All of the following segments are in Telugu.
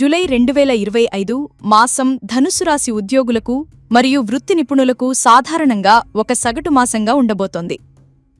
జులై రెండు వేల ఇరవై ఐదు మాసం ధనుసు రాశి ఉద్యోగులకు మరియు వృత్తి నిపుణులకు సాధారణంగా ఒక సగటు మాసంగా ఉండబోతోంది.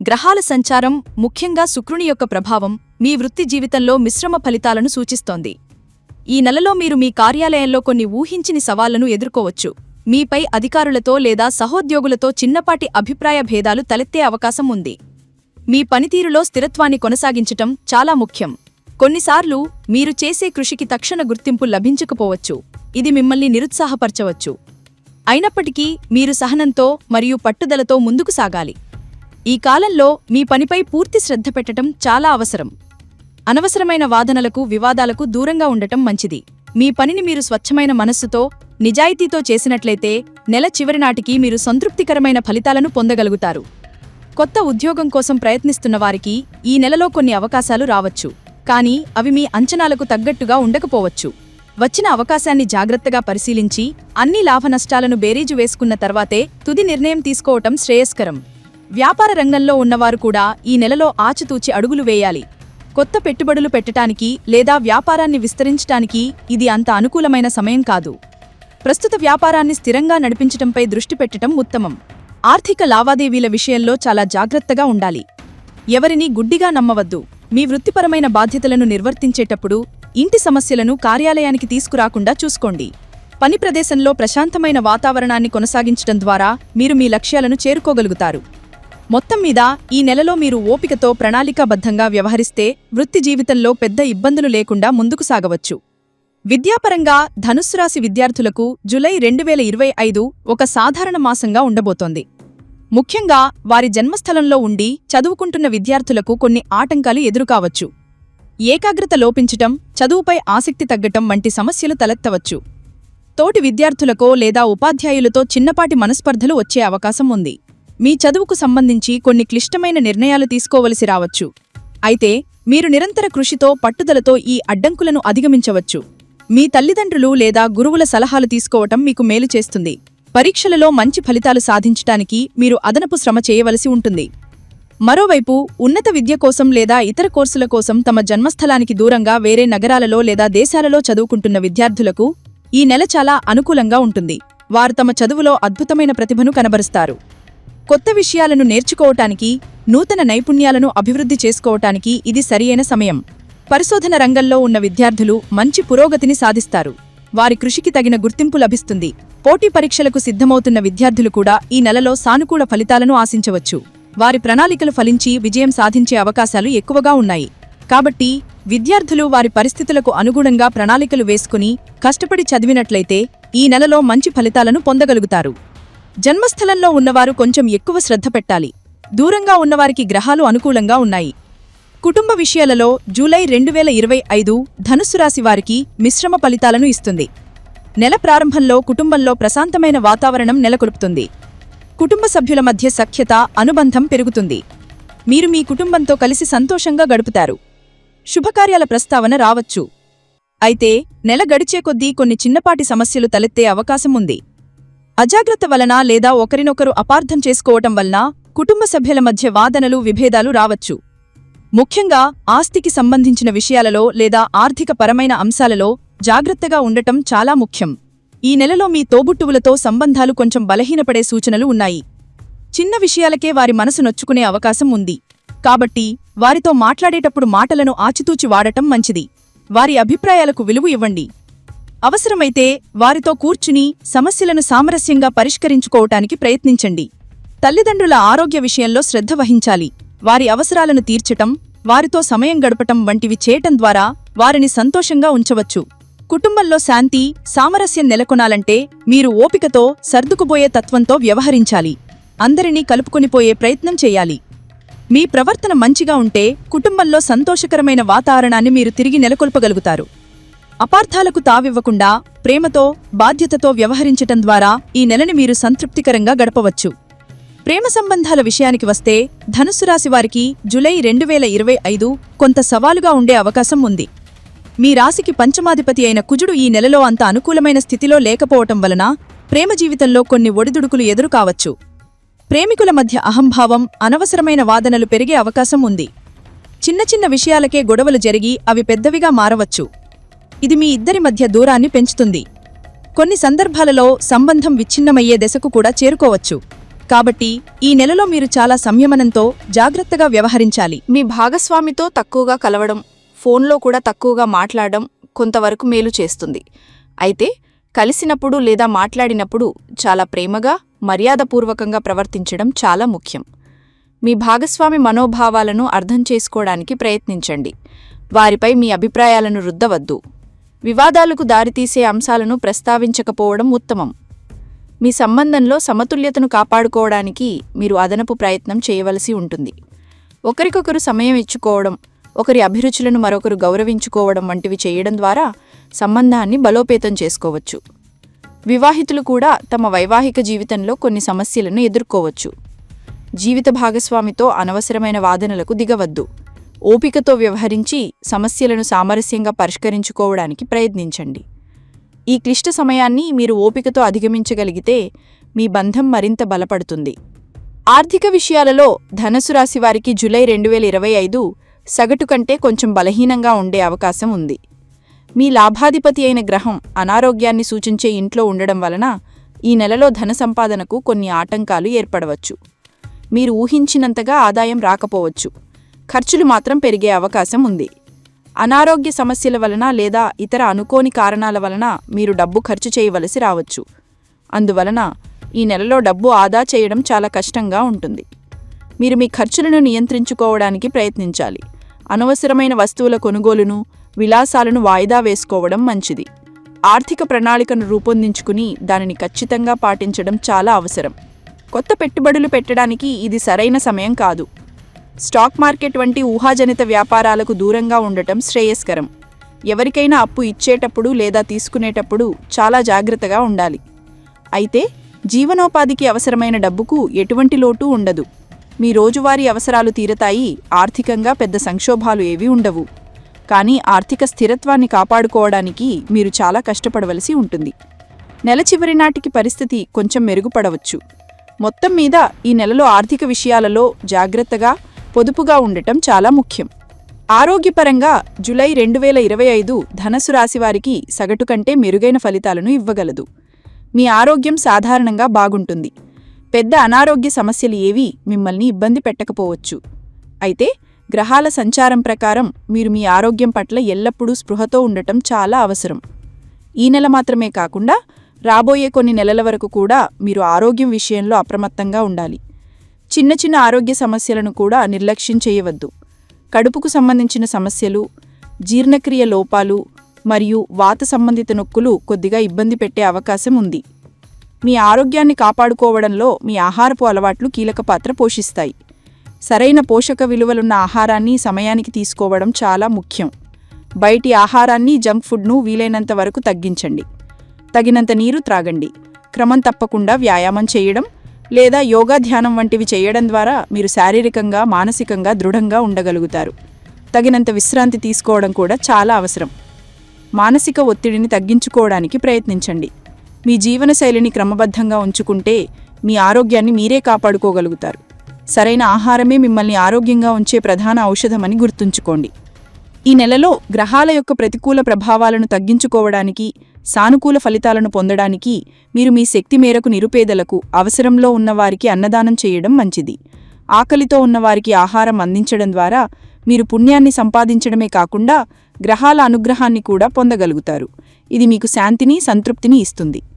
గ్రహాల సంచారం ముఖ్యంగా శుక్రుని యొక్క ప్రభావం మీ వృత్తి జీవితంలో మిశ్రమ ఫలితాలను సూచిస్తోంది. ఈ నెలలో మీరు మీ కార్యాలయంలో కొన్ని ఊహించిని సవాళ్ళను ఎదుర్కోవచ్చు. మీపై అధికారులతో లేదా సహోద్యోగులతో చిన్నపాటి అభిప్రాయ భేదాలు తలెత్తే అవకాశం ఉంది. మీ పనితీరులో స్థిరత్వాన్ని కొనసాగించటం చాలా ముఖ్యం. కొన్నిసార్లు మీరు చేసే కృషికి తక్షణ గుర్తింపు లభించకపోవచ్చు. ఇది మిమ్మల్ని నిరుత్సాహపరచవచ్చు. అయినప్పటికీ మీరు సహనంతో మరియు పట్టుదలతో ముందుకు సాగాలి. ఈ కాలంలో మీ పనిపై పూర్తి శ్రద్ధ పెట్టటం చాలా అవసరం. అనవసరమైన వాదనలకు వివాదాలకు దూరంగా ఉండటం మంచిది. మీ పనిని మీరు స్వచ్ఛమైన మనస్సుతో నిజాయితీతో చేసినట్లయితే నెల చివరి నాటికి మీరు సంతృప్తికరమైన ఫలితాలను పొందగలుగుతారు. కొత్త ఉద్యోగం కోసం ప్రయత్నిస్తున్న వారికి ఈ నెలలో కొన్ని అవకాశాలు రావచ్చు. కానీ అవి మీ అంచనాలకు తగ్గట్టుగా ఉండకపోవచ్చు. వచ్చిన అవకాశాన్ని జాగ్రత్తగా పరిశీలించి అన్ని లాభనష్టాలను బేరీజు వేసుకున్న తర్వాతే తుది నిర్ణయం తీసుకోవటం శ్రేయస్కరం. వ్యాపార రంగంలో ఉన్నవారు కూడా ఈ నెలలో ఆచితూచి అడుగులు వేయాలి. కొత్త పెట్టుబడులు పెట్టటానికి లేదా వ్యాపారాన్ని విస్తరించటానికి ఇది అంత అనుకూలమైన సమయం కాదు. ప్రస్తుత వ్యాపారాన్ని స్థిరంగా నడిపించటంపై దృష్టి పెట్టటం ఉత్తమం. ఆర్థిక లావాదేవీల విషయంలో చాలా జాగ్రత్తగా ఉండాలి. ఎవరినీ గుడ్డిగా నమ్మవద్దు. మీ వృత్తిపరమైన బాధ్యతలను నిర్వర్తించేటప్పుడు ఇంటి సమస్యలను కార్యాలయానికి తీసుకురాకుండా చూసుకోండి. పని ప్రదేశంలో ప్రశాంతమైన వాతావరణాన్ని కొనసాగించడం ద్వారా మీరు మీ లక్ష్యాలను చేరుకోగలుగుతారు. మొత్తం మీద ఈ నెలలో మీరు ఓపికతో ప్రణాళికాబద్ధంగా వ్యవహరిస్తే వృత్తి జీవితంలో పెద్ద ఇబ్బందులు లేకుండా ముందుకు సాగవచ్చు. విద్యాపరంగా ధనుస్సు రాశి విద్యార్థులకు జులై రెండు వేల ఇరవై ఐదు ఒక సాధారణ మాసంగా ఉండబోతోంది. ముఖ్యంగా వారి జన్మస్థలంలో ఉండి చదువుకుంటున్న విద్యార్థులకు కొన్ని ఆటంకాలు ఎదురుకావచ్చు. ఏకాగ్రత లోపించటం చదువుపై ఆసక్తి తగ్గటం వంటి సమస్యలు తలెత్తవచ్చు. తోటి విద్యార్థులకో లేదా ఉపాధ్యాయులతో చిన్నపాటి మనస్పర్ధలు వచ్చే అవకాశం ఉంది. మీ చదువుకు సంబంధించి కొన్ని క్లిష్టమైన నిర్ణయాలు తీసుకోవలసి రావచ్చు. అయితే మీరు నిరంతర కృషితో పట్టుదలతో ఈ అడ్డంకులను అధిగమించవచ్చు. మీ తల్లిదండ్రులు లేదా గురువుల సలహాలు తీసుకోవటం మీకు మేలు చేస్తుంది. పరీక్షలలో మంచి ఫలితాలు సాధించటానికి మీరు అదనపు శ్రమ చేయవలసి ఉంటుంది. మరోవైపు ఉన్నత విద్య కోసం లేదా ఇతర కోర్సుల కోసం తమ జన్మస్థలానికి దూరంగా వేరే నగరాలలో లేదా దేశాలలో చదువుకుంటున్న విద్యార్థులకు ఈ నెల చాలా అనుకూలంగా ఉంటుంది. వారు తమ చదువులో అద్భుతమైన ప్రతిభను కనబరుస్తారు. కొత్త విషయాలను నేర్చుకోవటానికి నూతన నైపుణ్యాలను అభివృద్ధి చేసుకోవటానికి ఇది సరియైన సమయం. పరిశోధన రంగంలో ఉన్న విద్యార్థులు మంచి పురోగతిని సాధిస్తారు. వారి కృషికి తగిన గుర్తింపు లభిస్తుంది. పోటీ పరీక్షలకు సిద్ధమవుతున్న విద్యార్థులు కూడా ఈ నెలలో సానుకూల ఫలితాలను ఆశించవచ్చు. వారి ప్రణాళికలు ఫలించి విజయం సాధించే అవకాశాలు ఎక్కువగా ఉన్నాయి. కాబట్టి విద్యార్థులు వారి పరిస్థితులకు అనుగుణంగా ప్రణాళికలు వేసుకుని కష్టపడి చదివినట్లయితే ఈ నెలలో మంచి ఫలితాలను పొందగలుగుతారు. జన్మస్థలంలో ఉన్నవారు కొంచెం ఎక్కువ శ్రద్ధ పెట్టాలి. దూరంగా ఉన్నవారికి గ్రహాలు అనుకూలంగా ఉన్నాయి. కుటుంబ విషయాలలో జూలై రెండు వేల ఇరవై ఐదు ధనుస్సు రాశి వారికి మిశ్రమ ఫలితాలను ఇస్తుంది. నెల ప్రారంభంలో కుటుంబంలో ప్రశాంతమైన వాతావరణం నెలకొల్పుతుంది. కుటుంబ సభ్యుల మధ్య సఖ్యత అనుబంధం పెరుగుతుంది. మీరు మీ కుటుంబంతో కలిసి సంతోషంగా గడుపుతారు. శుభకార్యాల ప్రస్తావన రావచ్చు. అయితే నెల గడిచే కొద్దీ కొన్ని చిన్నపాటి సమస్యలు తలెత్తే అవకాశం ఉంది. అజాగ్రత్త వలన లేదా ఒకరినొకరు అపార్థం చేసుకోవటం వలన కుటుంబ సభ్యుల మధ్య వాదనలు విభేదాలు రావచ్చు. ముఖ్యంగా ఆస్తికి సంబంధించిన విషయాలలో లేదా ఆర్థిక పరమైన అంశాలలో జాగ్రత్తగా ఉండటం చాలా ముఖ్యం. ఈ నెలలో మీ తోబుట్టువులతో సంబంధాలు కొంచెం బలహీనపడే సూచనలు ఉన్నాయి. చిన్న విషయాలకే వారి మనసు నొచ్చుకునే అవకాశం ఉంది. కాబట్టి వారితో మాట్లాడేటప్పుడు మాటలను ఆచితూచి వాడటం మంచిది. వారి అభిప్రాయాలకు విలువ ఇవ్వండి. అవసరమైతే వారితో కూర్చుని సమస్యలను సామరస్యంగా పరిష్కరించుకోవటానికి ప్రయత్నించండి. తల్లిదండ్రుల ఆరోగ్య విషయంలో శ్రద్ధ వహించాలి. వారి అవసరాలను తీర్చటం వారితో సమయం గడపటం వంటివి చేయటం ద్వారా వారిని సంతోషంగా ఉంచవచ్చు. కుటుంబంలో శాంతి సామరస్యం నెలకొనాలంటే మీరు ఓపికతో సర్దుకుపోయే తత్వంతో వ్యవహరించాలి. అందరినీ కలుపుకొనిపోయే ప్రయత్నం చేయాలి. మీ ప్రవర్తన మంచిగా ఉంటే కుటుంబంలో సంతోషకరమైన వాతావరణాన్ని మీరు తిరిగి నెలకొల్పగలుగుతారు. అపార్థాలకు తావివ్వకుండా ప్రేమతో బాధ్యతతో వ్యవహరించటం ద్వారా ఈ నెలని మీరు సంతృప్తికరంగా గడపవచ్చు. ప్రేమ సంబంధాల విషయానికి వస్తే ధనుసు రాశి వారికి జులై రెండు వేల ఇరవై ఐదు కొంత సవాలుగా ఉండే అవకాశం ఉంది. మీ రాశికి పంచమాధిపతి అయిన కుజుడు ఈ నెలలో అంత అనుకూలమైన స్థితిలో లేకపోవటం వలన ప్రేమ జీవితంలో కొన్ని ఒడిదుడుకులు ఎదురు కావచ్చు ప్రేమికుల మధ్య అహంభావం అనవసరమైన వాదనలు పెరిగే అవకాశం ఉంది. చిన్న చిన్న విషయాలకే గొడవలు జరిగి అవి పెద్దవిగా మారవచ్చు. ఇది మీ ఇద్దరి మధ్య దూరాన్ని పెంచుతుంది. కొన్ని సందర్భాలలో సంబంధం విచ్ఛిన్నమయ్యే దశకు కూడా చేరుకోవచ్చు. కాబట్టి ఈ నెలలో మీరు చాలా సంయమనంతో జాగ్రత్తగా వ్యవహరించాలి. మీ భాగస్వామితో తక్కువగా కలవడం ఫోన్లో కూడా తక్కువగా మాట్లాడడం కొంతవరకు మేలు చేస్తుంది. అయితే కలిసినప్పుడు లేదా మాట్లాడినప్పుడు చాలా ప్రేమగా మర్యాదపూర్వకంగా ప్రవర్తించడం చాలా ముఖ్యం. మీ భాగస్వామి మనోభావాలను అర్థం చేసుకోవడానికి ప్రయత్నించండి. వారిపై మీ అభిప్రాయాలను రుద్దవద్దు. వివాదాలకు దారితీసే అంశాలను ప్రస్తావించకపోవడం ఉత్తమం. మీ సంబంధంలో సమతుల్యతను కాపాడుకోవడానికి మీరు అదనపు ప్రయత్నం చేయవలసి ఉంటుంది. ఒకరికొకరు సమయం ఇచ్చుకోవడం ఒకరి అభిరుచులను మరొకరు గౌరవించుకోవడం వంటివి చేయడం ద్వారా సంబంధాన్ని బలోపేతం చేసుకోవచ్చు. వివాహితులు కూడా తమ వైవాహిక జీవితంలో కొన్ని సమస్యలను ఎదుర్కోవచ్చు. జీవిత భాగస్వామితో అనవసరమైన వాదనలకు దిగవద్దు. ఓపికతో వ్యవహరించి సమస్యలను సామరస్యంగా పరిష్కరించుకోవడానికి ప్రయత్నించండి. ఈ క్లిష్ట సమయాన్ని మీరు ఓపికతో అధిగమించగలిగితే మీ బంధం మరింత బలపడుతుంది. ఆర్థిక విషయాలలో ధనసు రాశి వారికి జులై రెండు వేల ఇరవై ఐదు సగటు కంటే కొంచెం బలహీనంగా ఉండే అవకాశం ఉంది. మీ లాభాధిపతి అయిన గ్రహం అనారోగ్యాన్ని సూచించే ఇంట్లో ఉండడం వలన ఈ నెలలో ధన సంపాదనకు కొన్ని ఆటంకాలు ఏర్పడవచ్చు. మీరు ఊహించినంతగా ఆదాయం రాకపోవచ్చు. ఖర్చులు మాత్రం పెరిగే అవకాశం ఉంది. అనారోగ్య సమస్యల వలన లేదా ఇతర అనుకోని కారణాల వలన మీరు డబ్బు ఖర్చు చేయవలసి రావచ్చు. అందువలన ఈ నెలలో డబ్బు ఆదా చేయడం చాలా కష్టంగా ఉంటుంది. మీరు మీ ఖర్చులను నియంత్రించుకోవడానికి ప్రయత్నించాలి. అనవసరమైన వస్తువుల కొనుగోలును విలాసాలను వాయిదా వేసుకోవడం మంచిది. ఆర్థిక ప్రణాళికను రూపొందించుకుని దానిని ఖచ్చితంగా పాటించడం చాలా అవసరం. కొత్త పెట్టుబడులు పెట్టడానికి ఇది సరైన సమయం కాదు. స్టాక్ మార్కెట్ వంటి ఊహాజనిత వ్యాపారాలకు దూరంగా ఉండటం శ్రేయస్కరం. ఎవరికైనా అప్పు ఇచ్చేటప్పుడు లేదా తీసుకునేటప్పుడు చాలా జాగ్రత్తగా ఉండాలి. అయితే జీవనోపాధికి అవసరమైన డబ్బుకు ఎటువంటి లోటు ఉండదు. మీ రోజువారీ అవసరాలు తీరతాయి ఆర్థికంగా పెద్ద సంక్షోభాలు ఏవీ ఉండవు. కానీ ఆర్థిక స్థిరత్వాన్ని కాపాడుకోవడానికి మీరు చాలా కష్టపడవలసి ఉంటుంది. నెల చివరి నాటికి పరిస్థితి కొంచెం మెరుగుపడవచ్చు. మొత్తం మీద ఈ నెలలో ఆర్థిక విషయాలలో జాగ్రత్తగా పొదుపుగా ఉండటం చాలా ముఖ్యం. ఆరోగ్యపరంగా జులై రెండు వేల ఇరవై ఐదు ధనసు రాశివారికి సగటు కంటే మెరుగైన ఫలితాలను ఇవ్వగలదు. మీ ఆరోగ్యం సాధారణంగా బాగుంటుంది. పెద్ద అనారోగ్య సమస్యలు ఏవీ మిమ్మల్ని ఇబ్బంది పెట్టకపోవచ్చు. అయితే గ్రహాల సంచారం ప్రకారం మీరు మీ ఆరోగ్యం పట్ల ఎల్లప్పుడూ స్పృహతో ఉండటం చాలా అవసరం. ఈ నెల మాత్రమే కాకుండా రాబోయే కొన్ని నెలల వరకు కూడా మీరు ఆరోగ్యం విషయంలో అప్రమత్తంగా ఉండాలి. చిన్న చిన్న ఆరోగ్య సమస్యలను కూడా నిర్లక్ష్యం చేయవద్దు. కడుపుకు సంబంధించిన సమస్యలు జీర్ణక్రియ లోపాలు మరియు వాత సంబంధిత నొక్కులు కొద్దిగా ఇబ్బంది పెట్టే అవకాశం ఉంది. మీ ఆరోగ్యాన్ని కాపాడుకోవడంలో మీ ఆహారపు అలవాట్లు కీలక పాత్ర పోషిస్తాయి. సరైన పోషక విలువలున్న ఆహారాన్ని సమయానికి తీసుకోవడం చాలా ముఖ్యం. బయటి ఆహారాన్ని జంక్ ఫుడ్ను వీలైనంత వరకు తగ్గించండి. తగినంత నీరు త్రాగండి. క్రమం తప్పకుండా వ్యాయామం చేయడం లేదా యోగా ధ్యానం వంటివి చేయడం ద్వారా మీరు శారీరకంగా మానసికంగా దృఢంగా ఉండగలుగుతారు. తగినంత విశ్రాంతి తీసుకోవడం కూడా చాలా అవసరం. మానసిక ఒత్తిడిని తగ్గించుకోవడానికి ప్రయత్నించండి. మీ జీవనశైలిని క్రమబద్ధంగా ఉంచుకుంటే మీ ఆరోగ్యాన్ని మీరే కాపాడుకోగలుగుతారు. సరైన ఆహారమే మిమ్మల్ని ఆరోగ్యంగా ఉంచే ప్రధాన ఔషధమని గుర్తుంచుకోండి. ఈ నెలలో గ్రహాల యొక్క ప్రతికూల ప్రభావాలను తగ్గించుకోవడానికి సానుకూల ఫలితాలను పొందడానికి మీరు మీ శక్తి మేరకు నిరుపేదలకు అవసరంలో ఉన్నవారికి అన్నదానం చేయడం మంచిది. ఆకలితో ఉన్నవారికి ఆహారం అందించడం ద్వారా మీరు పుణ్యాన్ని సంపాదించడమే కాకుండా గ్రహాల అనుగ్రహాన్ని కూడా పొందగలుగుతారు. ఇది మీకు శాంతిని సంతృప్తిని ఇస్తుంది.